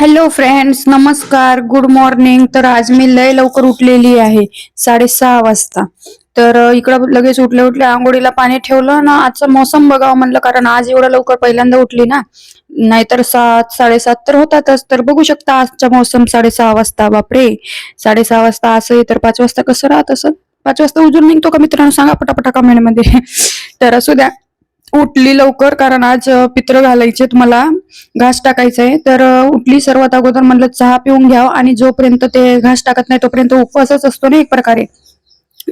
Hello friends नमस्कार. Good morning तर आज मी लय लवकर उठलेली आहे. साडेसहा वाजता. तर इकडं लगेच उठले उठले आंघोळीला पाणी ठेवलं ना आजचं मौसम बघावं म्हणलं कारण आज एवढं लवकर पहिल्यांदा उठली ना. नाहीतर सात साडेसात तर होतातच. तर बघू शकता आजचा मौसम साडेसहा वाजता. बापरे! साडेसहा वाजता असं तर पाच वाजता कसं राहत असं पाच वाजता उजून निघतो का मित्रांनो? सांगा पटापटा कमेंटमध्ये तर असू द्या. उठली लवकर कारण आज पित्र घालायचे मला घास टाकायचा आहे तर उठली सर्वात अगोदर म्हणलं चहा पिऊन घ्यावं आणि जोपर्यंत ते घास टाकत नाही तोपर्यंत उपवासच असतो ना एक प्रकारे.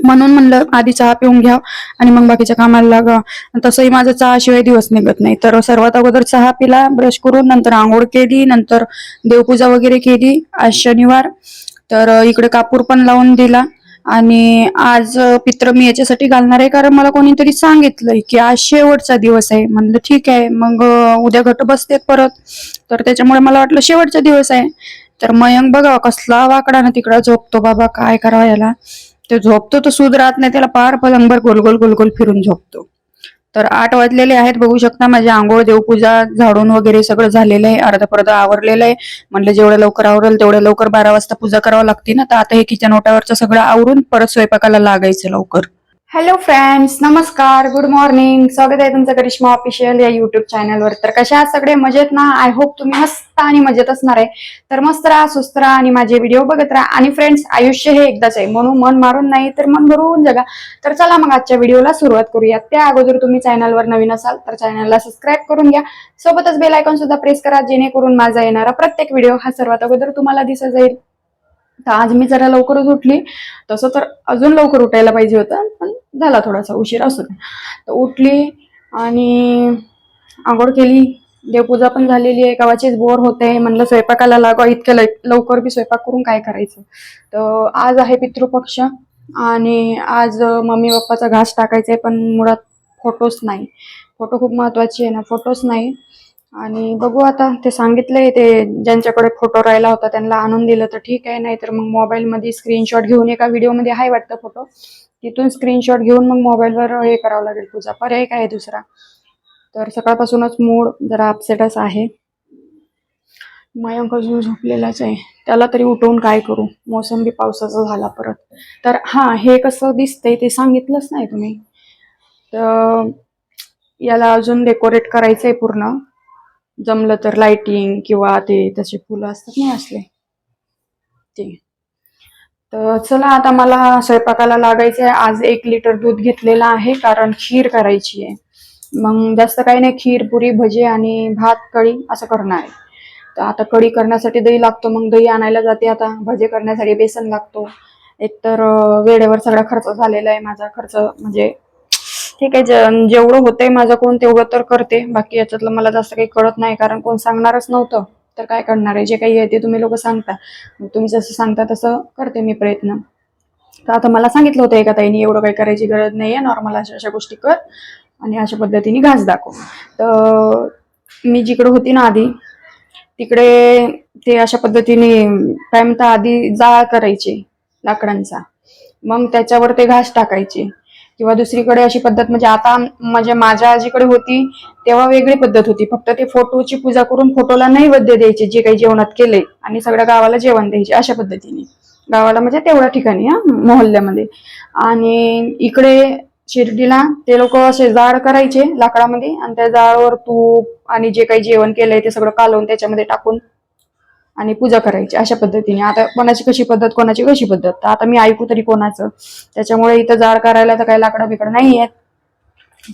म्हणून म्हणलं आधी चहा पिऊन घ्याव आणि मग बाकीच्या कामाला लागा तसंही माझा चहाशिवाय दिवस निघत नाही. तर सर्वात अगोदर चहा पिला ब्रश करून नंतर आंघोळ केली नंतर देवपूजा वगैरे केली आज शनिवार. तर इकडे कापूर पण लावून दिला. आणि आज पित्र मी याच्यासाठी घालणार आहे कारण मला कोणीतरी सांगितलंय की आज शेवटचा दिवस आहे. म्हणलं ठीक आहे मग उद्या घट बसतेत परत. तर त्याच्यामुळे मला वाटलं शेवटचा दिवस आहे. तर मयंक बघा कसला वाकडा ना तिकडा झोपतो बाबा काय करावं याला. ते झोपतो तर सूद राहत नाही त्याला पार पलंगभर गोल गोल गोल गोल फिरून झोपतो. तर आठ वाजलेले आहेत. बघू शकता माझी आंघोळ देवपूजा झाडून वगैरे सगळं झालेलं आहे. अर्धा पर्धा आवरलेलं आहे. म्हणलं जेवढं लवकर आवरेल तेवढ्या लवकर बारा वाजता पूजा करावं लागते ना. तर आता हे किचन ओट्यावरचं सगळं आवरून परत स्वयंपाकाला लागायचं लवकर. हॅलो फ्रेंड्स नमस्कार. गुड मॉर्निंग स्वागत आहे तुमचं करिश्मा ऑफिशियल या युट्यूब चॅनलवर तर कशा सगळे? मजेत ना? आय होप तुम्ही मस्त आणि मजेत असणार आहे. तर मस्त राहा सुस्त राहा आणि माझे व्हिडिओ बघत राहा. आणि फ्रेंड्स आयुष्य हे एकदाच आहे. म्हणून मन मारून नाही तर मन भरून जगा. तर चला मग आजच्या व्हिडिओला सुरुवात करूया. त्या अगोदर तुम्ही चॅनलवर नवीन असाल तर चॅनलला सबस्क्राईब करून घ्या. सोबतच बेल आयकॉन सुद्धा प्रेस करा जेणेकरून माझा येणारा प्रत्येक व्हिडिओ हा सर्वात अगोदर तुम्हाला दिसत जाईल. तर आज मी जरा लवकरच उठली. तसं तर अजून लवकर उठायला पाहिजे होतं पण झाला थोडासा उशीर असू दे. तर उठली आणि आंघोळ केली. देवपूजा पण झालेली आहे. गावाचीच बोर होते म्हणलं स्वयंपाकाला लागा इतक्या लवकर बी स्वयंपाक करून काय करायचं? तर आज आहे पितृपक्ष आणि आज मम्मी पप्पाचा घास टाकायचा आहे पण मुळात फोटोच नाही. फोटो खूप महत्त्वाचे आहे ना. फोटोच नाही. आणि बघू आता ते सांगितलंय ते ज्यांच्याकडे फोटो राहिला होता त्यांना आणून दिलं तर ठीक आहे नाही तर मग मोबाईलमध्ये स्क्रीनशॉट घेऊन एका व्हिडिओमध्ये आहे वाटतं फोटो तिथून स्क्रीनशॉट घेऊन मग मोबाईलवर हे करावं लागेल पूजा. पर्याय काय दुसरा? तर सकाळपासूनच मूड जरा अपसेटच आहे. मयंक अजून झोपलेलाच आहे त्याला तरी उठवून काय करू? मोसंबी पावसाचा झाला परत. तर हा हे कसं दिसतंय ते सांगितलंच नाही तुम्ही. तर याला अजून डेकोरेट करायचंय पूर्ण. जमलं तर लाइटिंग किंवा ते तसे फुलं असतात ना असले. ते. तर चला आता मला स्वयंपाकाला लागायचं आहे. आज एक लिटर दूध घेतलेलं आहे कारण खीर करायची आहे. मग जास्त काही नाही खीर पुरी भजी आणि भात कढी असं करणार आहे. तर आता कढी करण्यासाठी दही लागतो मग दही आणायला जाते आता. भजे करण्यासाठी बेसन लागतो. एकतर वेळेवर सगळा खर्च झालेला आहे. माझा खर्च म्हणजे ठीक आहे जेवढं होतंय माझं कोण तेवढं तर करते. बाकी याच्यातलं मला जास्त काही कळत नाही कारण कोण सांगणारच नव्हतं. तर काय करणार आहे? जे काही आहे ते तुम्ही लोक सांगता. तुम्ही जसं सांगता तसं करते मी प्रयत्न. तर आता मला सांगितलं होतं एका ताईने एवढं काही करायची गरज नाही आहे नॉर्मल अशा अशा गोष्टी कर आणि अशा पद्धतीने घास दाखव. तर मी जिकडे होती ना आधी तिकडे ते अशा पद्धतीने काय म्हणता आधी जाळ करायचे लाकडांचा. मग त्याच्यावर ते घास टाकायचे. किंवा दुसरीकडे अशी पद्धत म्हणजे आता म्हणजे माझ्या आजीकडे होती तेव्हा वेगळी पद्धत होती. फक्त ते फोटोची पूजा करून फोटोला नैवेद्य द्यायचे जे काही जेवणात केले आणि सगळ्या गावाला जेवण द्यायचे अशा पद्धतीने. गावाला म्हणजे तेवढ्या ठिकाणी हा मोहल्ल्यामध्ये. आणि इकडे शिर्डीला ते लोक असे जाळ करायचे लाकडामध्ये. आणि त्या जाळावर तूप आणि जे काही जेवण केलंय ते सगळं कालवून त्याच्यामध्ये टाकून आणि पूजा करायची अशा पद्धतीने. आता कोणाची कशी पद्धत कोणाची कशी पद्धत? तर आता मी ऐकू तरी कोणाचं. त्याच्यामुळे इथं जाळ करायला तर काही लाकडं बिकडं नाही आहेत.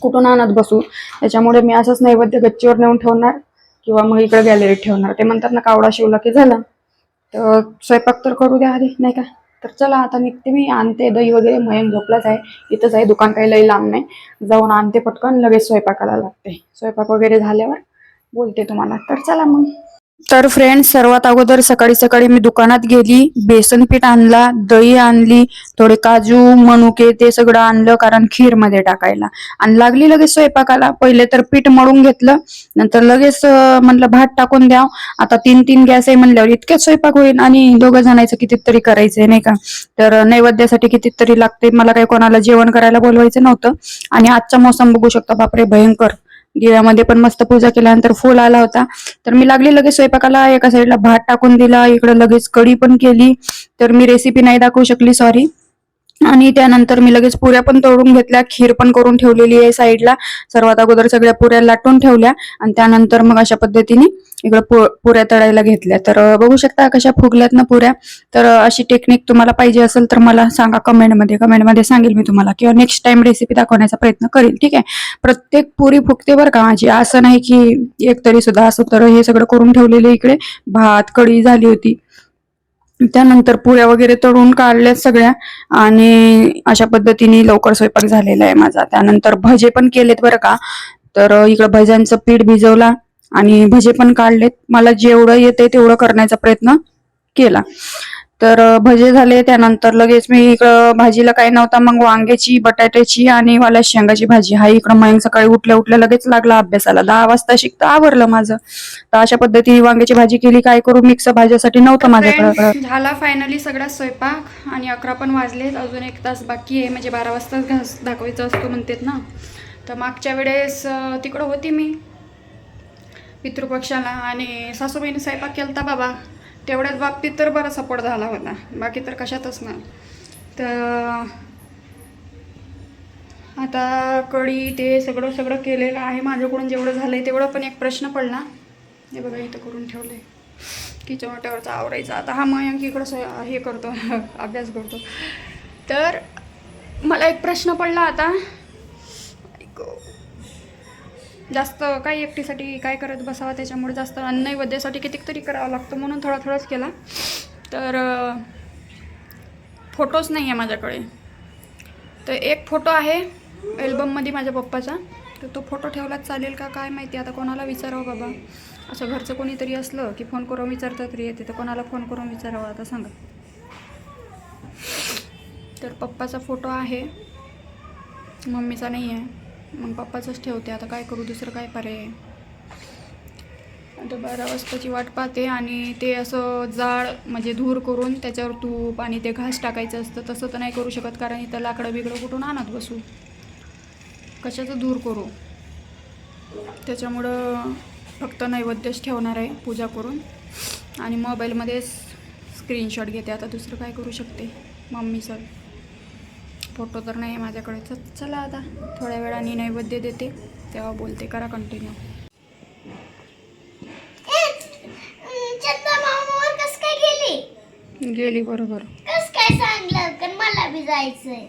कुठून आणत बसू? त्याच्यामुळे मी असंच नैवेद्य गच्चीवर नेऊन ठेवणार किंवा मग इकडे गॅलरीत ठेवणार. ते म्हणतात ना कावडा शिवला की झालं. तर स्वयंपाक तर करू द्या आधी नाही का? तर चला आता निघते मी. आणते दही वगैरे. मयंक झोपलाच आहे. इथंच आहे. दुकान काही लई लांब नाही. जाऊन आणते पटकन. लगेच स्वयंपाकाला लागते. स्वयंपाक वगैरे झाल्यावर बोलते तुम्हाला. तर चला मग. तर फ्रेंड्स सर्वात अगोदर सकाळी सकाळी मी दुकानात गेली बेसन पीठ आणला दही आणली थोडे काजू मनुके ते सगळं आणलं कारण खीरमध्ये टाकायला. आणि लागली लगेच स्वयंपाकाला. पहिले तर पीठ मळून घेतलं नंतर लगेच म्हणलं भात टाकून द्याव. आता तीन तीन गॅस आहे म्हणल्यावर इतक्याच स्वयंपाक होईल आणि दोघं जणांचं कितीतरी करायचंय नाही का? तर नैवेद्यासाठी कितीतरी लागते मला काही कोणाला जेवण करायला बोलवायचं नव्हतं. आणि आजचा मोसम बघू शकता बापरे भयंकर. दिव्यामध्ये पण मस्त पूजा केल्यानंतर फुल आला होता. तर मी लागली लगेच स्वयंपाकाला एका साईडला भात टाकून दिला इकडे लगेच कढी पण केली. तर मी रेसिपी नाही दाखवू शकली सॉरी आणि त्यानंतर मी लगेच पुऱ्या पण तोडून घेतल्या खीर पण करून ठेवलेली आहे साईडला. सर्वात अगोदर सगळ्या पुऱ्या लाटून ठेवल्या आणि त्यानंतर मग अशा पद्धतीने इकडे पुऱ्या तळायला घेतल्या. तर बघू शकता कशा फुगल्यात ना पुऱ्या. तर अशी टेक्निक तुम्हाला पाहिजे असेल तर मला सांगा कमेंटमध्ये. कमेंटमध्ये सांगेल मी तुम्हाला किंवा नेक्स्ट टाइम रेसिपी दाखवण्याचा प्रयत्न करेल. ठीक आहे? प्रत्येक पुरी फुगते बरं का माझी. असं नाही की एक तरी सुद्धा असं तर हे सगळं करून ठेवलेलं इकडे. भात कढी झाली होती. त्यानंतर पुऱ्या वगैरे तळून काढल्यात सगळ्या. आणि अशा पद्धतीने लवकर स्वयंपाक झालेला आहे माझा. त्यानंतर भजे पण केलेत बरं का. तर इकडं भज्यांचं पीठ भिजवला आणि भजे पण काढलेत. मला जेवढं येते तेवढं करण्याचा प्रयत्न केला. तर भजे झाले त्यानंतर लगेच मी इकडं भाजीला काही नव्हता मग वांग्याची बटाट्याची आणि वाला शेंगाची भाजी. हा इकडं मग सकाळी उठल्या उठल्या लगेच लागला अभ्यासाला. दहा वाजता शिकता आवरलं माझं. तर अशा पद्धतीने वांग्याची भाजी केली. काय करू? मिक्स भाज्यासाठी नव्हतं माझ्याकडे झाला फायनली सगळा स्वयंपाक आणि अकरा पण वाजलेत. अजून एक तास बाकी आहे. म्हणजे बारा वाजताच घास दाखवायचा असतो म्हणतात ना. तर मागच्या वेळेस तिकडं होती मी. पितृपक्षाला आणि सासूबाईने स्वयंपाक केलता बाबा. तेवढ्याच बाबतीत तर बरा सपोर्ट झाला होता. बाकी तर कशातच नाही. तर आता कढी ते सगळं सगळं केलेलं आहे. माझ्याकडून जेवढं झालं आहे तेवढं पण एक प्रश्न पडला. हे बघा इथं करून ठेवलंय. किचन वाट्यावरचा आवरायचा. आता हा मयंक इकडं स- हे करतो अभ्यास करतो. तर मला एक प्रश्न पडला आता. जास्त काही एकटीसाठी काय करत बसावा त्याच्यामुळे जास्त अन्नैवेद्यासाठी कितीक तरी करावं लागतं म्हणून थोडा थोडाच केला. तर फोटोच नाही आहे माझ्याकडे. तर एक फोटो आहे अल्बममध्ये माझ्या पप्पाचा. तर तो फोटो ठेवलाच चालेल का काय माहिती आता कोणाला विचारावं बाबा. असं घरचं कोणीतरी असलं की फोन करून विचारतात तरी येते तर कोणाला फोन करून विचारावं आता सांगा. तर पप्पाचा फोटो आहे. मम्मीचा नाही आहे. मग पप्पाचंच ठेवते. आता काय करू? दुसरं काय पर्याय आता बारा वाजताची वाट पाहते आणि ते असं जाड म्हणजे धूर करून त्याच्यावर तूप आणि ते घास टाकायचं असतं. तसं तर नाही करू शकत कारण इथं लाकडं बिकडं कुठून आणत बसू? कशाचं धूर करू? त्याच्यामुळं फक्त नैवेद्यच ठेवणार आहे पूजा करून. आणि मोबाईलमध्येच स्क्रीनशॉट घेते. आता दुसरं काय करू शकते? मम्मीचं फोटो तर नाही आहे माझ्याकडे तर चला आता. थोड्या वेळाने नैवेद्य देते तेव्हा बोलते. करा कंटिन्यू गेली? गेली बरोबर. कस काय सांगलं? तर मला बी जायचंय?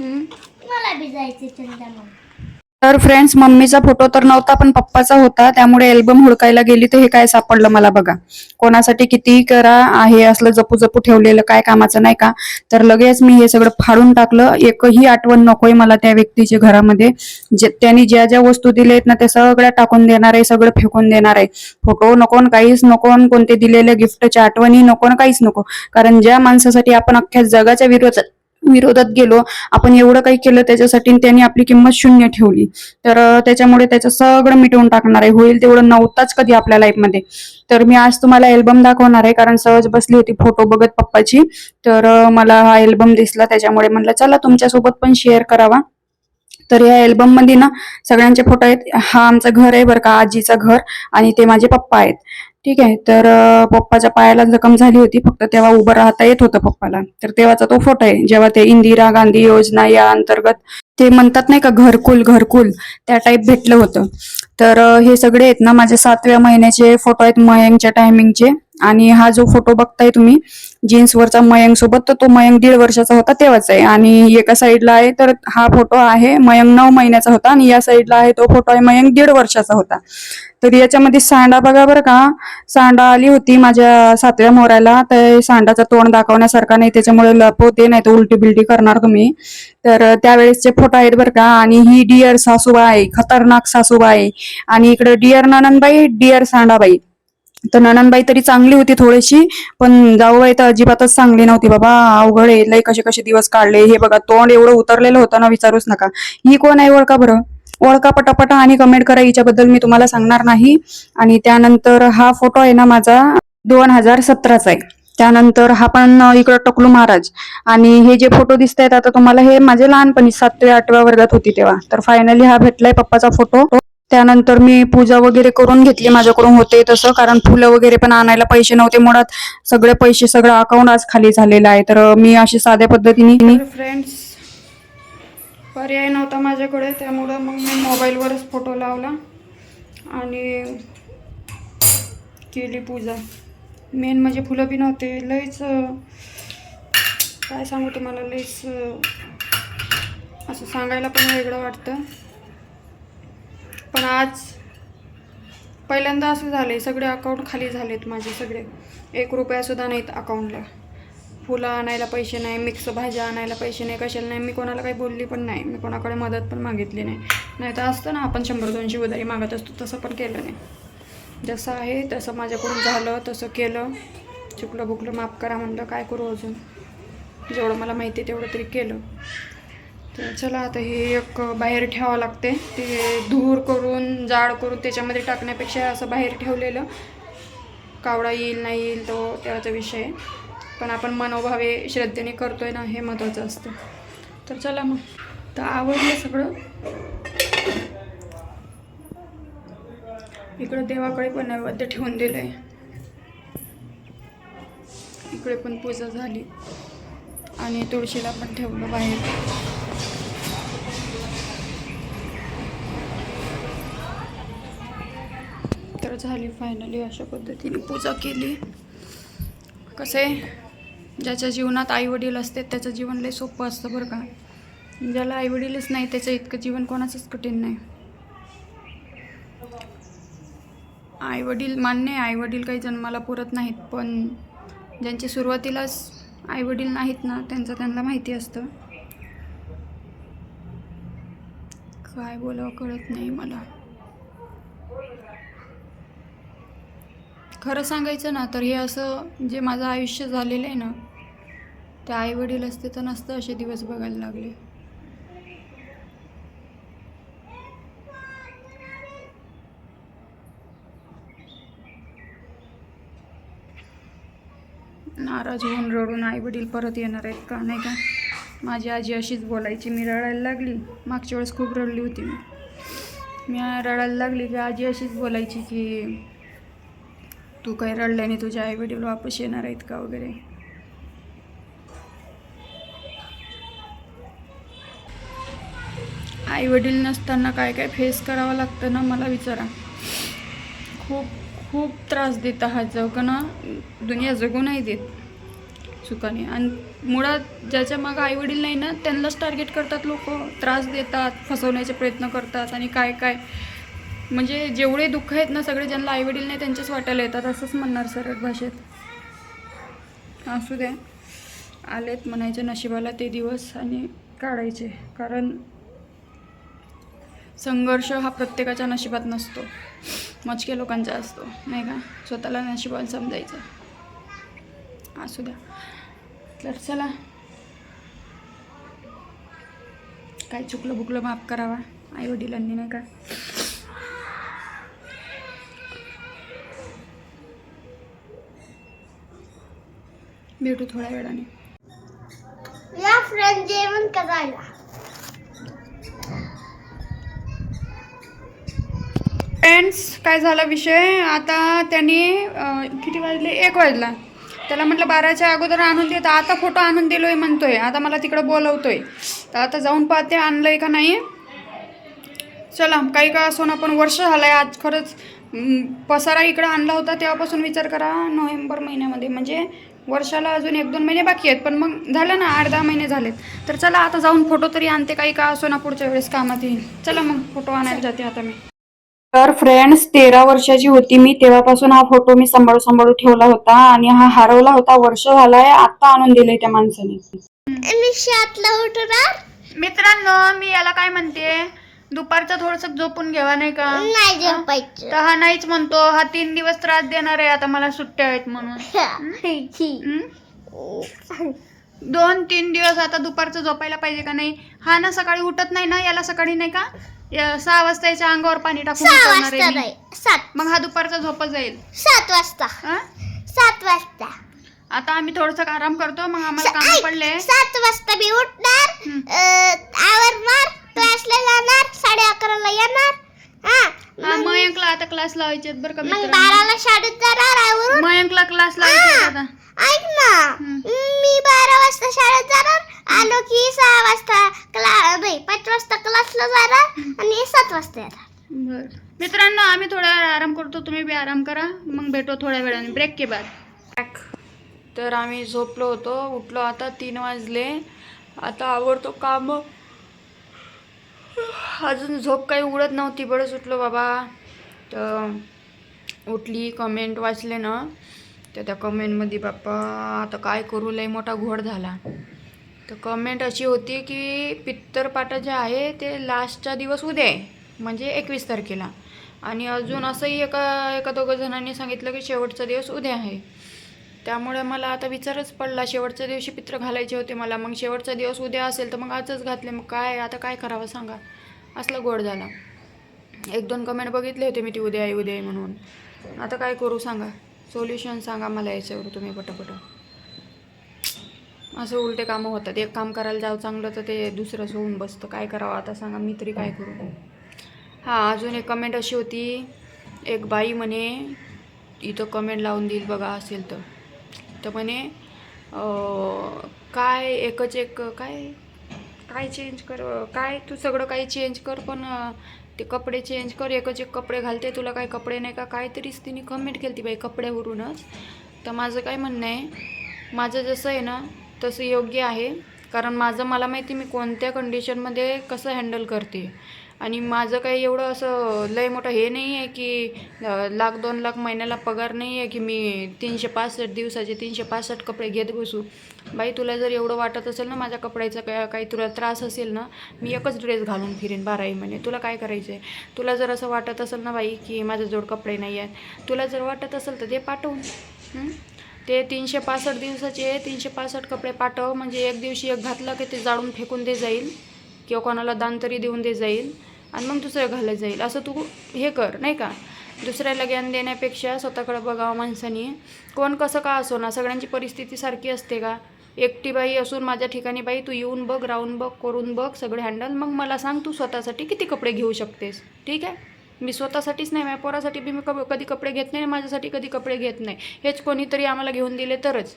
मला बी जायचंय चंदा मामा. तर फ्रेंड्स मम्मीचा फोटो तर नव्हता पण पप्पाचा होता. त्यामुळे अल्बम हुडकायला गेली तर हे काय सापडलं मला बघा. कोणासाठी किती करा आहे असलं जपू जपू ठेवलेलं काय कामाचं नाही का? तर लगेच मी हे सगळं फाडून टाकलं. एकही आठवण नकोय मला त्या व्यक्तीच्या घरामध्ये. जे त्यांनी ज्या ज्या वस्तू दिल्या ना त्या सगळ्या टाकून देणार आहे सगळं फेकून देणार आहे. फोटो नको काहीच नको कोणते दिलेल्या गिफ्टच्या आठवणी नको काहीच नको. कारण ज्या माणसासाठी आपण अख्ख्या जगाच्या विरोधात विरोधात गेलो आपण एवढं काही केलं त्याच्यासाठी त्यांनी आपली किंमत शून्य ठेवली. तर त्याच्यामुळे त्याचं सगळं मिटवून टाकणार आहे. होईल तेवढं नव्हताच कधी आपल्या लाईफमध्ये तर मी आज तुम्हाला अल्बम दाखवणार आहे कारण सहज बसली होती फोटो बघत पप्पाची. तर मला हा अल्बम दिसला त्याच्यामुळे म्हणलं चला तुमच्यासोबत पण शेअर करावा. तर या अल्बममध्ये ना सगळ्यांचे फोटो आहेत. हा आमचं घर आहे बरं का आजीचं घर आणि ते माझे पप्पा आहेत. ठीक आहे तर पप्पाच्या पायाला जखम झाली होती फक्त तेव्हा उभं राहता येत होतं पप्पाला. तर तेव्हाचा तो फोटो आहे जेव्हा ते इंदिरा गांधी योजना या अंतर्गत ते म्हणतात नाही का घरकुल घरकुल त्या टाईप भेटलं होतं. तर हे सगळे आहेत ना माझे सातव्या महिन्याचे फोटो आहेत मयंकच्या टायमिंगचे आणि हा जो फोटो बघताय तुम्ही जीन्सवरचा मयंक सोबत तर तो मयंक दीड वर्षाचा होता तेव्हाच आहे. आणि एका साईडला आहे तर हा फोटो आहे मयंक नऊ महिन्याचा होता. आणि या साईडला आहे तो फोटो आहे मयंक दीड वर्षाचा होता. तर याच्यामध्ये सांडा बघा बरं का. सांडा आली होती माझ्या सातव्या मोऱ्याला तर सांडाचं तोंड दाखवण्यासारखा नाही त्याच्यामुळे लपवते नाही तर उलटी बिलटी करणार तुम्ही. तर त्यावेळेसचे फोटो आहेत बरं का. आणि ही डिअर सासूबाई खतरनाक सासूबाई. आणि इकडे डिअर ननंदबाई डिअर सांडाबाई. तर नणनबाई तरी चांगली होती थोडीशी पण जाऊबाई तर अजिबातच चांगली नव्हती. बाबा अवघड आहे. लय कसे कसे दिवस काढले. हे बघा तोंड एवढं उतरलेलं होतं ना विचारूच नका. ही कोण आहे ओळखा बरं? ओळखा पटापटा आणि कमेंट करा. हिच्याबद्दल मी तुम्हाला सांगणार नाही. आणि त्यानंतर हा फोटो आहे ना माझा दोन हजार सतराचा आहे. त्यानंतर हा पण इकडं टकलू महाराज. आणि हे जे फोटो दिसत आहेत आता तुम्हाला हे माझे लहानपणी सातव्या आठव्या वर्गात होती तेव्हा. तर फायनली हा भेटलाय पप्पाचा फोटो त्यानंतर मी पूजा वगैरे करून घेतली माझ्याकडून होते तसं. कारण फुलं वगैरे पण आणायला पैसे नव्हते. मुळात सगळे पैसे सगळं अकाउंट आज खाली झालेलं आहे. तर मी अशी साध्या पद्धतीने फ्रेंड्स पर्याय नव्हता माझ्याकडे. त्यामुळं मग मी मोबाईलवरच फोटो लावला आणि केली पूजा. मेन म्हणजे फुलं बी नव्हते. लईच काय सांगू तुम्हाला लईच असं सांगायला पण वेगळं वाटतं. पण आज पहिल्यांदा असं झालं आहे सगळे अकाउंट खाली झालेत माझे सगळे. एक रुपयासुद्धा नाहीत अकाउंटला फुलं आणायला पैसे नाही मिक्स भाज्या आणायला पैसे नाही कशाला नाही मी कोणाला काही बोलली पण नाही. मी कोणाकडे मदत पण मागितली नाही. नाही तर असतं ना आपण शंभर दोनशे उधारी मागत असतो तसं पण केलं नाही. जसं आहे तसं माझ्याकडून झालं तसं केलं. चुकलं बुकलं माफ करा म्हणलं काय करू अजून? जेवढं मला माहिती आहे तेवढं तरी केलं. तर चला आता हे एक बाहेर ठेवावं लागते. ते धूर करून जाड करून त्याच्यामध्ये टाकण्यापेक्षा असं बाहेर ठेवलेलं. कावडा येईल नाही येईल तो त्याचा विषय आहे. पण आपण मनोभावे श्रद्धेने करतोय ना हे महत्त्वाचं असतं. तर चला मग. तर आवडलं सगळं. इकडं देवाकडे पण नैवेद्य ठेवून दिलं आहे इकडे पण पूजा झाली. आणि तुळशीला पण ठेवलं बाहेर. तर झाली फायनली अशा पद्धतीने पूजा केली. कसं आहे? ज्याच्या जीवनात आईवडील असते त्याचं जीवन लय सोपं असतं बरं का. ज्याला आईवडीलच नाही त्याचं इतकं जीवन कोणाचंच कठीण नाही. आईवडील मान्य आहे आईवडील काही जन्माला पुरत नाहीत पण ज्यांची सुरुवातीलाच आईवडील नाहीत ना त्यांचं त्यांना माहिती असतं. काय बोलावं कळत नाही मला. खरं सांगायचं ना तर हे असं जे माझं आयुष्य झालेलं आहे ना ते आईवडील असते तर नसतं असे दिवस बघायला लागले. नाराज होऊन रडून आई वडील परत येणार आहेत का? नाही का? माझी आजी अशीच बोलायची. मी रडायला लागली. मागच्या वेळेस खूप रडली होती मी. मी रडायला लागली की आजी अशीच बोलायची की तू काही रडल्याने तुझे आई वडील वापस येणार आहेत का? वगैरे. आई वडील नसताना काय काय फेस करावं लागतं ना? मला विचारा. खूप खूप त्रास देत हा जगणं. दुनिया जगू नाही देत चुकाने आणि मुळात ज्याच्या मागं आईवडील नाही ना त्यांनाच टार्गेट करतात लोक. त्रास देतात फसवण्याचे प्रयत्न करतात आणि काय काय. म्हणजे जेवढे दुःख आहेत ना सगळे ज्यांना आईवडील नाही त्यांच्याच वाटायला येतात असंच म्हणणार सरळ भाषेत. असू द्या. आलेत म्हणायचे नशिबाला ते दिवस आणि काढायचे. कारण संघर्ष हा प्रत्येकाच्या नशिबात नसतो. मचके लोकांचा असतो नाही का? स्वतःला नशिबाला समजायचं. असू द्या. तर चला. काय चुकलं बुकलं माफ करावा आई वडिलांनी नाही का? भेटू थोड्या वेळाने. या फ्रेंड जेवण करायला. फ्रेंड्स काय झाला विषय? आता त्यांनी किती वाजले? एक वाजला. त्याला म्हटलं बाराच्या अगोदर आणून देत आता फोटो आणून दिलो आहे म्हणतोय. आता मला तिकडं बोलवतोय. तर आता जाऊन पाहते आणलंय का नाही? चला काही का असो ना पण वर्ष झालंय आज. खरंच पसारा इकडं आणला होता तेव्हापासून विचार करा. नोव्हेंबर महिन्यामध्ये. म्हणजे वर्षाला अजून एक दोन महिने बाकी आहेत. पण मग झालं ना आठ दहा महिने झालेत. तर चला आता जाऊन फोटो तरी आणते. काही का असो ना पुढच्या वेळेस कामात येईल. चला मग फोटो आणायला जाते आता मी. तर फ्रेंड्स तेरा वर्षाची होती मी. तेव्हापासून हा फोटो मी सांभाळू सांभाळू ठेवला होता आणि हा हरवला होता. वर्ष झालाय आता आणून दिलंय त्या माणसाने. मी शातला उठणार मित्रांनो मी याला काय म्हणते? दुपारचं थोडस झोपून घ्यावा नाही का? नाही झोपायचं. तर हा नाहीच म्हणतो. हा तीन दिवस त्रास देणार आहे. आता मला सुट्ट्या आहेत म्हणून? दोन तीन दिवस आता दुपारचं झोपायला पाहिजे का नाही? हा ना सकाळी उठत नाही ना याला सकाळी नाही का? या- सहा वाजता याच्या अंगावर पाणी टाकून सहा उठवणार वाजता आहे मी. नाही सात मग हा दुपारचा झोपत जाईल सात वाजता हा? सात वाजता आता आम्ही थोडस आराम करतो मग आम्हाला काम ऐक, पडले सात वाजता मी उठणार. अं, आवरणार क्लासला जाणार साडे अकराला येणार मयंकला आता क्लास लावायचे बरं का मग मित्रांनो. बाराला शाळेत जाणार आवरून मयंकला क्लास लावायचे आता. ऐक ना. मी बारा वाजता शाळेत जाणार आलो की सहा वाजता क्ला नाही पाच वाजता क्लासला जाणार आणि सात वाजता येणार. बर. मित्रांनो आम्ही थोड्या वेळ आराम करतो. तुम्ही बी आराम करा. मग भेटू थोड्या वेळाने. ब्रेक के बाद. बॅक तर आम्ही झोपलो होतो. उठलो आता तीन वाजले. आता आवडतो काम. अजून झोप काही उडत नव्हती. बरंच उठलो बाबा. तर उठली कमेंट वाचले ना. तर त्या कमेंटमध्ये बाप्पा आता काय करू? लय मोठा घोड झाला. तर कमेंट अशी होती की पित्तरपाटा जे आहे ते लास्टचा दिवस उद्या आहे. म्हणजे एकवीस तारखेला. आणि अजून असंही एका एका दोघं जणांनी सांगितलं की शेवटचा दिवस उद्या आहे. त्यामुळे मला आता विचारच पडला. शेवटच्या दिवशी पित्र घालायचे होते मला. मग शेवटचा दिवस उद्या असेल तर मग आजच घातले. मग काय? आता काय करावं सांगा? असला गोड झाला. एक दोन कमेंट बघितले होते मी ती उद्या आहे उद्या आहे म्हणून. आता काय करू सांगा? सोल्युशन सांगा मला याच्यावर तुम्ही पटापट. असं उलटे कामं होतात. एक काम करायला जावं चांगलं तर ते दुसरंच होऊन बसतं. काय करावं आता सांगा? मी तरी काय करू? हां अजून एक कमेंट अशी होती. एक बाई म्हणे इथं कमेंट लावून देईल बघा असेल तर. तर म्हणे काय एकच एक काय काय चेंज कर काय तू सगळं काही चेंज कर पण ते कपडे चेंज कर एकच एक कपडे घालते तुला काय कपडे नाही का काहीतरीच तिने कमेंट केली ती बाई कपड्यावरूनच. तर माझं काय म्हणणं आहे माझं जसं आहे ना तसं योग्य आहे. कारण माझं मला माहिती मी कोणत्या कंडिशनमध्ये कसं हँडल करते. आणि माझं काही एवढं असं लय मोठं हे नाही आहे की लाख दोन लाख महिन्याला पगार नाही आहे की मी तीनशे पासष्ट दिवसाचे तीनशे पासष्ट कपडे घेत बसू. बाई तुला जर एवढं वाटत असेल ना माझ्या कपड्याचा काय काही तुला त्रास असेल ना मी एकच ड्रेस घालून फिरेन बाराही महिने. तुला काय करायचं आहे तुला जर असं वाटत असेल ना बाई की माझ्याजवळ कपडे नाही आहेत तुला जर वाटत असेल तर ते पाठवून. ते तीनशे पासष्ट दिवसाचे तीनशे पासष्ट कपडे पाठव. म्हणजे एक दिवशी एक घातलं की ते जाळून फेकून दे जाईल. किंवा कोणाला दान तरी देऊन दे जाईल आणि मग दुसरं घालत जाईल. असं तू हे कर नाही का? दुसऱ्याला ज्ञान देण्यापेक्षा स्वतःकडे बघावं माणसाने. कोण कसं का असो ना सगळ्यांची परिस्थिती सारखी असते का? एकटी बाई असून माझ्या ठिकाणी बाई तू येऊन बघ राहून बघ करून बघ सगळे हँडल मग मला सांग तू स्वतःसाठी किती कपडे घेऊ शकतेस? ठीक आहे? मी स्वतःसाठीच नाही माझ्या पोरासाठी बी मी कप कधी कपडे घेत नाही माझ्यासाठी कधी कपडे घेत नाही. हेच कोणीतरी आम्हाला घेऊन दिले तरच.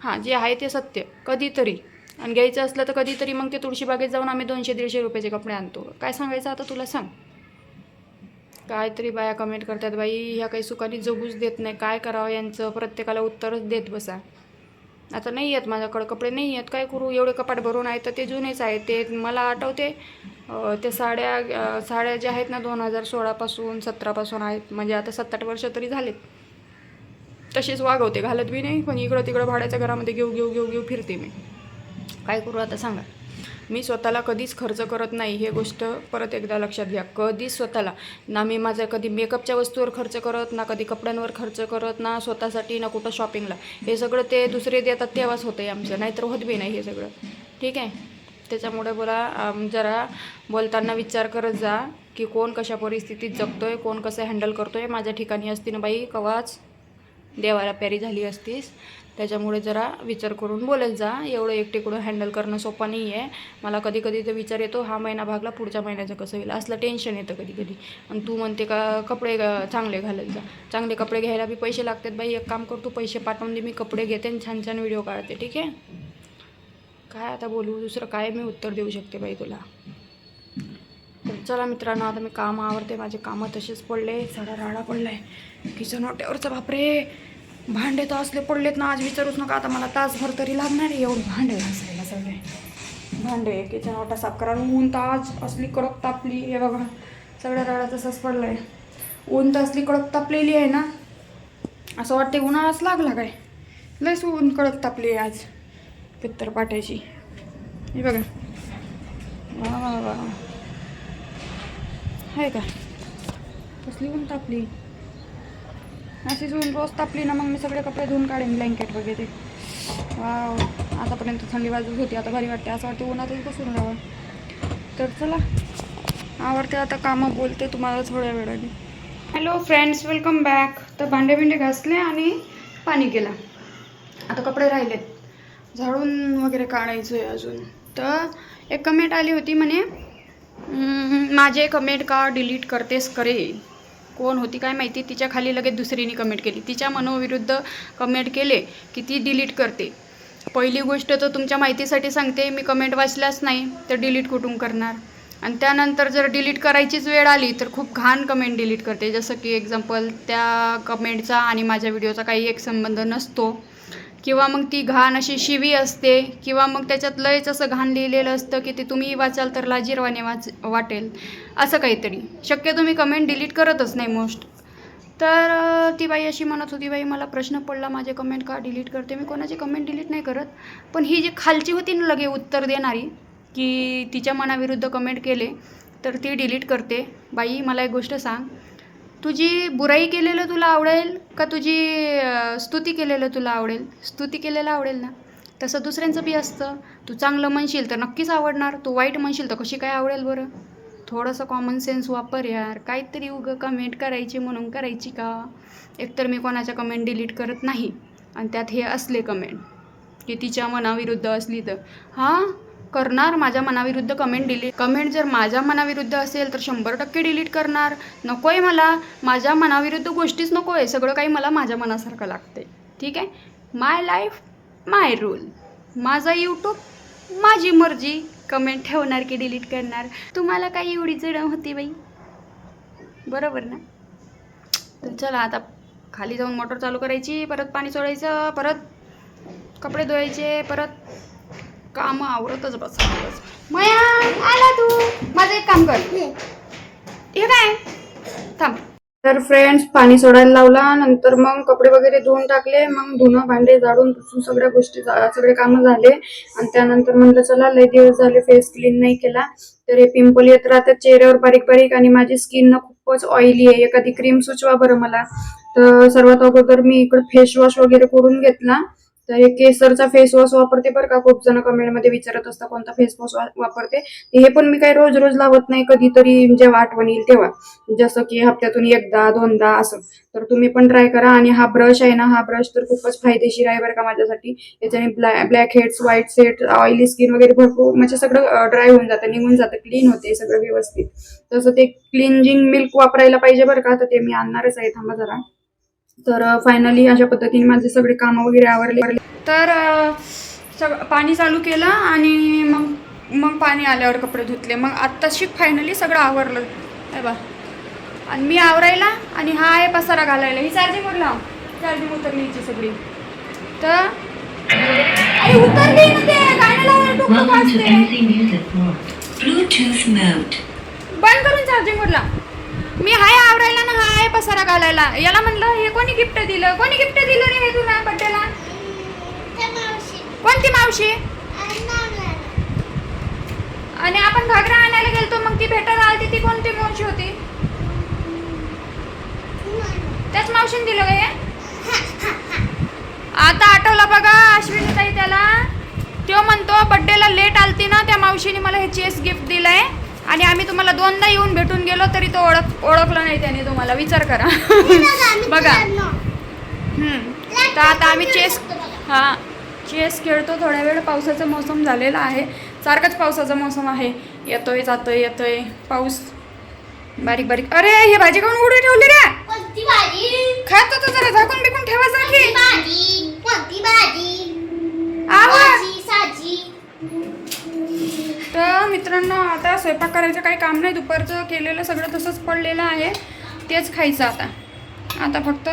हां जे आहे ते सत्य. कधीतरी. आणि घ्यायचं असलं तर कधीतरी मग ते तुळशीबागेत जाऊन आम्ही दोनशे दीडशे रुपयाचे कपडे आणतो. काय सांगायचं आता तुला सांग. काहीतरी बाया कमेंट करतात बाई ह्या काही सुखाने जगूच देत नाही. काय करावं यांचं? प्रत्येकाला उत्तरच देत बसा. आता नाही आहेत माझ्याकडं कपडे नाही आहेत काय करू? एवढे कपाट भरून आहेत तर ते जुनेच आहेत. ते मला आठवते त्या ते साड्या साड्या ज्या आहेत ना दोन हजार सोळापासून सतरापासून आहेत. म्हणजे आता सात आठ वर्ष तरी झालेत. तशीच वागवते. घालत बी नाही पण इकडं तिकडं भाड्याच्या घरामध्ये घेऊ घेऊ घेऊ घेऊ फिरते मी. काय करू आता सांगा. मी स्वतःला कधीच खर्च करत नाही हे गोष्ट परत एकदा लक्षात घ्या. कधीच स्वतःला ना मी माझ्या कधी मेकअपच्या वस्तूवर खर्च करत ना कधी कपड्यांवर खर्च करत ना स्वतःसाठी ना कुठं शॉपिंगला हे सगळं ते दुसरे देतात तेव्हाच होतं आहे आमचं नाहीतर होत बी नाही हे सगळं. ठीक आहे? त्याच्यामुळे बोला जरा बोलताना विचार करत जा की कोण कशा परिस्थितीत जगतो आहे कोण कसं हँडल करतो आहे माझ्या ठिकाणी असती ना बाई कवाच देवाला प्यारी झाली असतीस. त्याच्यामुळे जरा विचार करून बोलत जा. एवढं एकटेकडून हँडल करणं सोपं नाही आहे मला कधी कधी तर विचार येतो हा महिना भागला पुढच्या महिन्याचं कसं होईल? असलं टेन्शन येतं कधी कधी आणि तू म्हणते का कपडे चांगले घालत जा. चांगले कपडे घ्यायला बी पैसे लागतात. बाई एक काम कर तू पैसे पाठवून दे मी कपडे घेते आणि छान छान व्हिडिओ काढते ठीक आहे? काय आता बोलू? दुसरं काय मी उत्तर देऊ शकते बाई तुला? तर चला मित्रांनो आता मी काम आवडते माझे कामं तसेच पडले. सडा राडा आहे किचन वाट्यावरचं बापरे! भांडे तर असले पडलेत ना आज विचारूच नका. आता मला तासभर तरी लागणार आहे एवढे भांडे घासायला सगळे. भांडे किचन वाटा साफ करा. ऊन तर आज असली कडक तापली हे बघा. सगळ्या राडा पडलं आहे ऊन तर असली कडक तापलेली आहे ना असं वाटते उन्हाळाच लागला काय? लयच ऊन कडक तापली आहे आज पित्तर पाट्याची. हे बघा. वा वा वा आहे का? कसली ऊन तापली? अशीच ऊन रोज तापली ना मग मी सगळे कपडे धुवून काढेन ब्लँकेट वगैरे. वाव आतापर्यंत थंडी वाजत होती आता भारी वाटते असं वाटते उन्हातच बसून राहावं. तर चला आवडते आता कामं बोलते तुम्हाला थोड्या वेळाने. हॅलो फ्रेंड्स वेलकम बॅक तर भांडे बिंडे घासले आणि पाणी केलं. आता कपडे राहिलेत. झाडून वगैरे काढायचं आहे अजून. तर एक कमेंट आली होती म्हणे माझे कमेंट का डिलीट करतेस करे कोण होती काय माहिती तिच्या खाली लगेच दुसरीने कमेंट केली. तिच्या मनोविरुद्ध कमेंट केले की ती डिलीट करते. पहिली गोष्ट तर तुमच्या माहितीसाठी सांगते मी कमेंट वाचल्याच नाही तर डिलीट कुठून करणार? आणि त्यानंतर जर डिलीट करायचीच वेळ आली तर खूप घाण कमेंट डिलीट करते. जसं की एक्झाम्पल त्या कमेंटचा आणि माझ्या व्हिडिओचा काही एक संबंध नसतो. किंवा मग ती घाण अशी शिवी असते किंवा मग त्याच्यात लयच असं घाण लिहिलेलं असतं की ते तुम्ही वाचाल तर लाजीरवाने वाच वाटेल असं काहीतरी. शक्य तुम्ही कमेंट डिलीट करतच नाही मोस्ट तर ती बाई अशी म्हणत होती बाई मला प्रश्न पडला माझे कमेंट का डिलीट करते? मी कोणाची कमेंट डिलीट नाही करत पण ही जी खालची होती ना लगे उत्तर देणारी की तिच्या मनाविरुद्ध कमेंट केले तर ती डिलीट करते. बाई मला एक गोष्ट सांग. तुझी बुराई केलेलं तुला आवडेल का तुझी स्तुती केलेलं तुला आवडेल? स्तुती केलेलं आवडेल ना. तसं दुसऱ्यांचं बी असतं. तू चांगलं म्हणशील तर नक्कीच आवडणार. तू वाईट म्हणशील तर कशी काय आवडेल बरं? थोडंसं कॉमन सेन्स वापर यार. काहीतरी उगं कमेंट करायची म्हणून करायची का? एकतर मी कोणाच्या कमेंट डिलीट करत नाही. आणि त्यात हे असले कमेंट की तिच्या मनाविरुद्ध असली तर. हां? करणार माझ्या मनाविरुद्ध कमेंट डिलीट कमेंट जर माझ्या मनाविरुद्ध असेल तर शंभर टक्के डिलीट करणार. नको आहे मला माझ्या मनाविरुद्ध गोष्टीच नको आहे सगळं काही मला माझ्या मनासारखं लागते ठीक आहे? माय लाईफ माय रूल माझा यूट्यूब माझी मर्जी. कमेंट ठेवणार की डिलीट करणार. तुम्हाला काही एवढी जडण होती बाई? बरोबर ना? तर चला आता खाली जाऊन मोटर चालू करायची परत पाणी सोडायचं परत कपडे धुवायचे परत काम आवरतच बसावं. मया आला तू. माझं एक काम कर. हे काय थांब. तर फ्रेंड्स पाणी सोडायला लावला नंतर मग कपडे वगैरे धुवून टाकले मग धुणं भांडे झाडून पुसून सगळ्या गोष्टी सगळे कामं झाले. आणि त्यानंतर म्हणलं चला लय दिवस झाले फेस क्लीन नाही केला. तर हे पिंपल येत राहतात चेहऱ्यावर बारीक बारीक आणि माझी स्किन ना खूपच ऑइली आहे. एखादी क्रीम सुचवा बरं मला. तर सर्वात अगोदर मी इकडे फेस वॉश वगैरे करून घेतला. तर हे केसरचा फेस वॉश वापरते बरं का. खूप जण कमेंटमध्ये विचारत असतात कोणता फेस वॉश वापरते? हे पण मी काही रोज रोज लावत नाही कधीतरी जेव्हा आठवण येईल तेव्हा. जसं की हप्त्यातून एकदा दोनदा असं. तर तुम्ही पण ट्राय करा. आणि हा ब्रश आहे ना हा ब्रश तर खूपच फायदेशीर आहे बरं का माझ्यासाठी. याच्याने ब्लॅ black heads white set oily skin वगैरे भरपूर म्हणजे सगळं ड्राय होऊन जातं निघून जातं क्लीन होते सगळं व्यवस्थित. तसं ते क्लिनजिंग मिल्क वापरायला पाहिजे बरं का. तर ते मी आणणारच आहे. थांबा जरा. तर फायनली अशा पद्धतीने माझे सगळे कामं वगैरे आवरले. तर सग पाणी चालू केलं आणि मग मग पाणी आल्यावर कपडे धुतले. मग आत्ताशी फायनली सगळं आवरलं. आहे बा आणि मी आवरायला आणि हा आहे पसारा घालायला. ही चार्जिंगवर लाव. चार्जिंग उतरली हिची सगळी. तर अरे उतरली ना ते. गाणं. बंद करून चार्जिंगवर लाव. मी हाय आवरायला ना हा आहे पसारा घालायला. याला म्हणलं हे कोणी गिफ्ट दिलं? कोणी गिफ्ट दिलं रे हे तुला बड्डेला कोणती मावशी? आणि आपण घागरा आणायला गेलतो मग ती भेटायला आलती ती कोणती मावशी होती? त्याच मावशीने दिलं हे? आता आठवलं बघा अश्विनी ताई त्याला. तो म्हणतो बड्डेला लेट आलती ना त्या मावशीने मला हे चेस गिफ्ट दिलंय. आणि आम्ही तुम्हाला दोनदा येऊन भेटून गेलो तरी तो ओळख ओळखला नाही त्याने तुम्हाला. विचार करा. बघा. तर आता आम्ही चेस हां चेस खेळतो. थोड्या वेळ पावसाचा मोसम झालेला आहे. सारखाच पावसाचा मोसम आहे. येतोय जातोय येतोय. पाऊस. बारीक बारीक. अरे हे भाजी काऊन उडवी ठेवली रे. खात होतो जरा. झाकून बिकून कोणती की भाजी? तर मित्रांनो आता स्वयंपाक करायचं काही काम नाही. दुपारचं केलेलं सगळं तसंच पडलेलं आहे. तेच खायचं आता. आता फक्त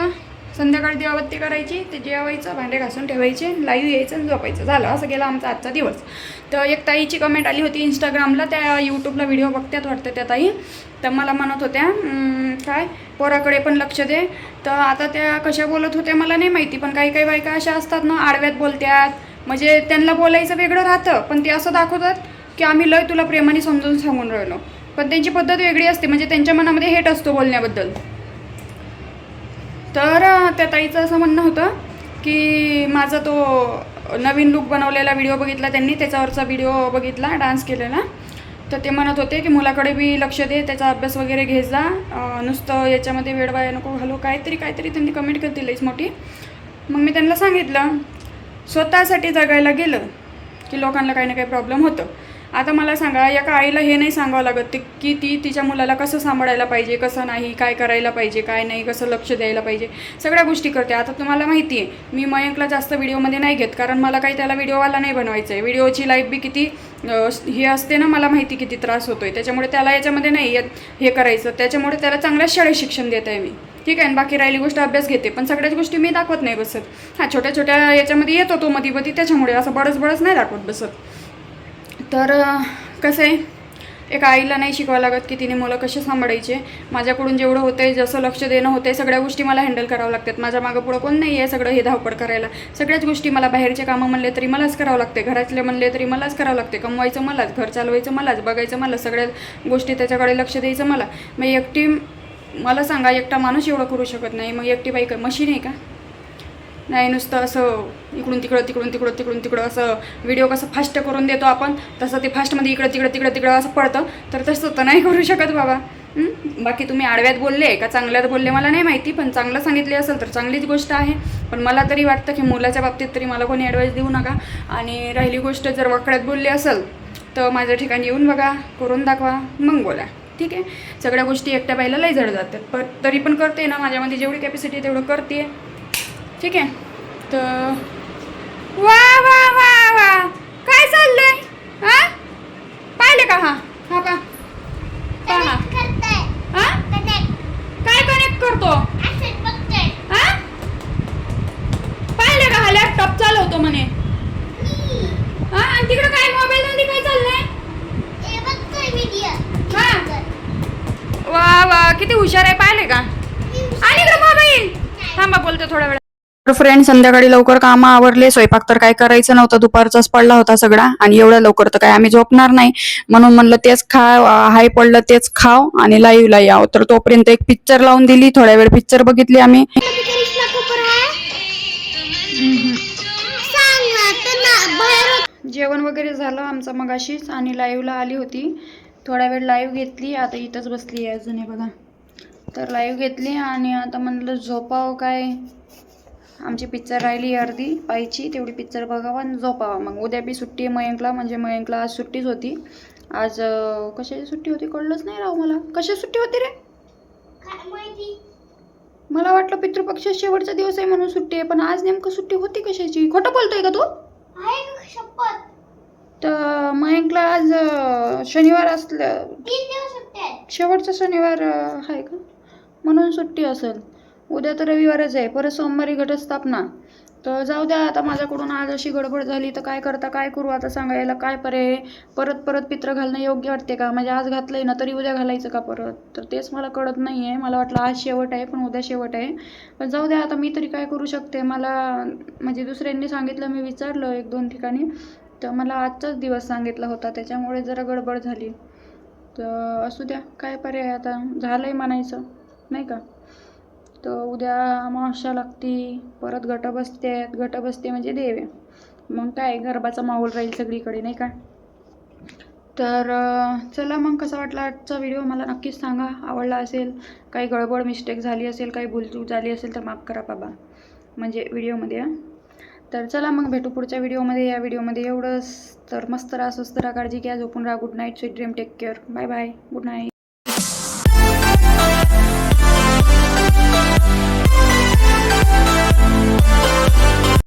संध्याकाळी दिवाबत्ती करायची ते जेवायचं भांडे घासून ठेवायचे लाईव्ह यायचं आणि झोपायचं. झालं असं गेला आमचा आजचा दिवस. तर एक ताईची कमेंट आली होती इंस्टाग्रामला त्या यूट्यूबला व्हिडिओ बघतात वाटतं त्या ताई. तर मला म्हणत होत्या काय? पोराकडे पण लक्ष दे. तर आता त्या कशा बोलत होत्या मला नाही माहिती पण काही काही बायका अशा असतात ना आडव्यात बोलत्यात. म्हणजे त्यांना बोलायचं वेगळं राहतं पण ते असं दाखवतात की आम्ही लय तुला प्रेमाने समजून सांगून राहिलो. पण त्यांची पद्धत वेगळी असते म्हणजे त्यांच्या मनामध्ये हेट असतो बोलण्याबद्दल. तर त्या ताईचं असं म्हणणं होतं की माझा तो नवीन लुक बनवलेला व्हिडिओ बघितला त्यांनी त्याच्यावरचा व्हिडिओ बघितला डान्स केलेला. तर ते म्हणत होते की मुलाकडे बी लक्ष दे त्याचा अभ्यास वगैरे घे जा. नुसतं याच्यामध्ये वेळ वाया नको घालू काहीतरी काहीतरी त्यांनी कमेंट केली लईच मोठी. मग मी त्यांना सांगितलं स्वतःसाठी जगायला गेलं की लोकांना काही ना काही प्रॉब्लेम होतं. आता मला सांगा या आईला हे नाही सांगावं लागत ते की ती तिच्या मुलाला कसं सांभाळायला पाहिजे कसं नाही काय करायला पाहिजे काय नाही कसं लक्ष द्यायला पाहिजे सगळ्या गोष्टी करते. आता तुम्हाला माहिती आहे मी मयंकला जास्त व्हिडिओमध्ये नाही घेत कारण मला काही त्याला व्हिडिओवाला नाही बनवायचं आहे व्हिडिओची लाईफ बी किती हे असते ना मला माहिती किती त्रास होतो आहे त्याच्यामुळे त्याला याच्यामध्ये नाही येत हे करायचं. त्याच्यामुळे त्याला चांगल्याच शाळेत शिक्षण देत आहे मी. ठीक आहे बाकी राहिली गोष्ट अभ्यास घेते पण सगळ्याच गोष्टी मी दाखवत नाही बसत. हां छोट्या छोट्या याच्यामध्ये येतो तो मधी मधी त्याच्यामुळे असं बळच बळच नाही दाखवत बसत. तर कसं आहे एका आईला नाही शिकवावं लागत की तिने मुलं कसे सांभाळायचे. माझ्याकडून जेवढं होतं आहे जसं लक्ष देणं होतं आहे सगळ्या गोष्टी मला हँडल करावं लागतात. माझ्या मागं पुढं कोण नाही आहे सगळं हे धावपड करायला. सगळ्याच गोष्टी मला बाहेरचे कामं म्हणले तरी मलाच करावं लागते घरातले म्हणले तरी मलाच करावं लागते कमवायचं मलाच घर चालवायचं मलाच बघायचं मला सगळ्या गोष्टी त्याच्याकडे लक्ष द्यायचं मला. मग एकटी मला सांगा एकटा माणूस एवढं करू शकत नाही. मग एकटी बाई मशीन आहे का? नाही नुसतं असं इकडून तिकडं तिकडून तिकडं तिकडून तिकडं असं व्हिडिओ कसं फास्ट करून देतो आपण तसं ते फास्टमध्ये इकडं तिकडं तिकडं तिकडं असं पडतं. तर तसं तर नाही करू शकत बाबा. बाकी तुम्ही आडव्यात बोलले का चांगल्यात बोलले मला नाही माहिती पण चांगलं सांगितले असेल तर चांगलीच गोष्ट आहे. पण मला तरी वाटतं की मुलाच्या बाबतीत तरी मला कोणी ॲडवाईस देऊ नका. आणि राहिली गोष्ट जर वाकड्यात बोलली असेल तर माझ्या ठिकाणी येऊन बघा करून दाखवा मग बोला. ठीक आहे? सगळ्या गोष्टी एकट्या बाईला लई जड जातात. पण तरी पण करते ना माझ्यामध्ये जेवढी कॅपॅसिटी तेवढं करते ठीक आहे. तर वा वा वा वा. काय चाललंय? हां? पाहिले का हां हा पा पहा कनेक्ट करताय हा कनेक्ट काय कनेक्ट करतो असं बघतोय हा पाहिले का हा लॅपटॉप चालवतो म्हणे मी हा आणि तिकडे काय मोबाईल मध्ये काय चाललंय हे बघतोय व्हिडिओ हा. वा वा किती हुशार आहे पाहिले का आणि इकडे मोबाईल थांबा बोलते थोडा वेळ फ्रेंड संध्याकाळी लवकर कामं आवरले. स्वयंपाक तर काय करायचं नव्हतं. दुपारचाच पडला होता सगळा आणि एवढ्या लवकर तर काय आम्ही झोपणार नाही. म्हणून म्हणलं तेच खा हाय पडलं तेच खाव आणि लाईव्हला याव. तर तोपर्यंत एक पिक्चर लावून दिली. थोड्या वेळ पिक्चर बघितली आम्ही. जेवण वगैरे झालं आमचं मगाशीच आणि लाईव्हला आली होती. थोडा वेळ लाईव्ह घेतली. आता इथंच बसली आहे अजून बघा. तर लाईव्ह घेतली आणि आता म्हणलं झोपाव काय? आमची पिक्चर राहिली अर्धी पाहिची तेवढी पिक्चर बघावा आणि झोपावा. मग उद्या बी सुट्टी आहे मयंकला म्हणजे मयंकला आज सुट्टीच होती. आज कशाची सुट्टी होती कळलंच नाही राव मला. कशाची सुट्टी होती रे? मला वाटलं पितृपक्ष शेवटचा दिवस आहे म्हणून सुट्टी आहे पण आज नेमकं सुट्टी होती कशाची? खोटं बोलतोय का तू? आहे का शपथ तर मयंकला आज शनिवार असलं शेवटचा शनिवार आहे का? म्हणून सुट्टी असेल. उद्या तर रविवारच आहे. परत सोमवारी घटस्थापना. तर जाऊ द्या आता माझ्याकडून आज अशी गडबड झाली तर काय करता काय करू आता सांगायला काय पर्याय? परत परत पित्र घालणं योग्य वाटते का? म्हणजे आज घातलंय ना तरी उद्या घालायचं का परत? तर तेच मला कळत नाही आहे मला वाटलं आज शेवट आहे पण उद्या शेवट आहे. पण जाऊ द्या आता मी तरी काय करू शकते? मला म्हणजे दुसऱ्यांनी सांगितलं मी विचारलं एक दोन ठिकाणी. तर मला आजचाच दिवस सांगितला होता त्याच्यामुळे जरा गडबड झाली. तर असू द्या काय पर्याय आता? झालंय म्हणायचं नाही का? तर उद्या अमावस्या लागती परत घट बसते घट बसते म्हणजे देव आहे मग काय गरबाचा माहोल राहील सगळीकडे नाही का? तर चला मग कसा वाटला आजचा व्हिडिओ? मला नक्कीच सांगा. आवडला असेल काही गडबड मिस्टेक झाली असेल काही भूलचूक झाली असेल तर माफ करा बाबा. म्हणजे व्हिडिओमध्ये हां. तर चला मग भेटू पुढच्या व्हिडिओमध्ये. या व्हिडिओमध्ये एवढंच. तर मस्त राहा स्वस्त राहा काळजी घ्या झोपून राहा. Good night sweet dream take care bye bye good night